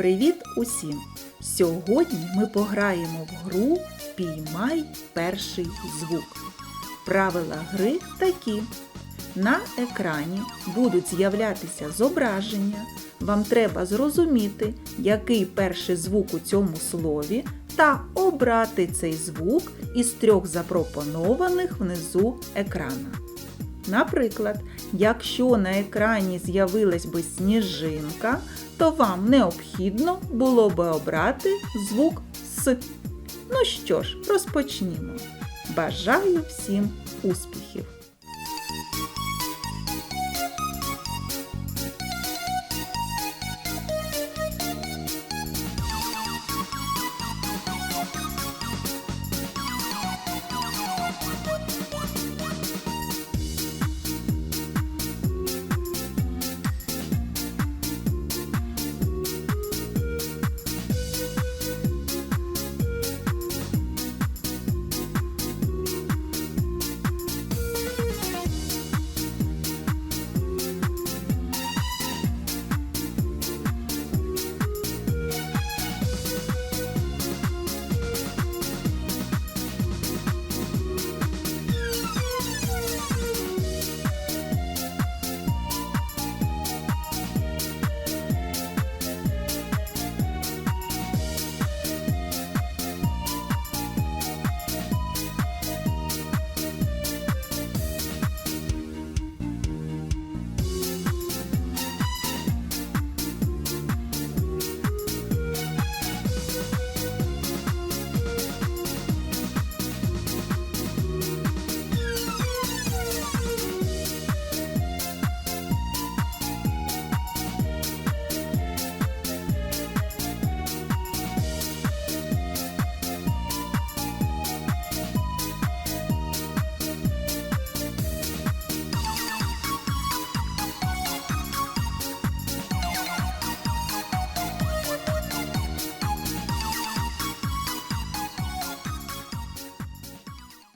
Привіт усім! Сьогодні ми пограємо в гру Піймай перший звук. Правила гри такі. На екрані будуть з'являтися зображення. Вам треба зрозуміти, який перший звук у цьому слові, та обрати цей звук із трьох запропонованих внизу екрана. Наприклад, якщо на екрані з'явилась би сніжинка, то вам необхідно було би обрати звук С. Ну що ж, розпочнімо. Бажаю всім успіхів!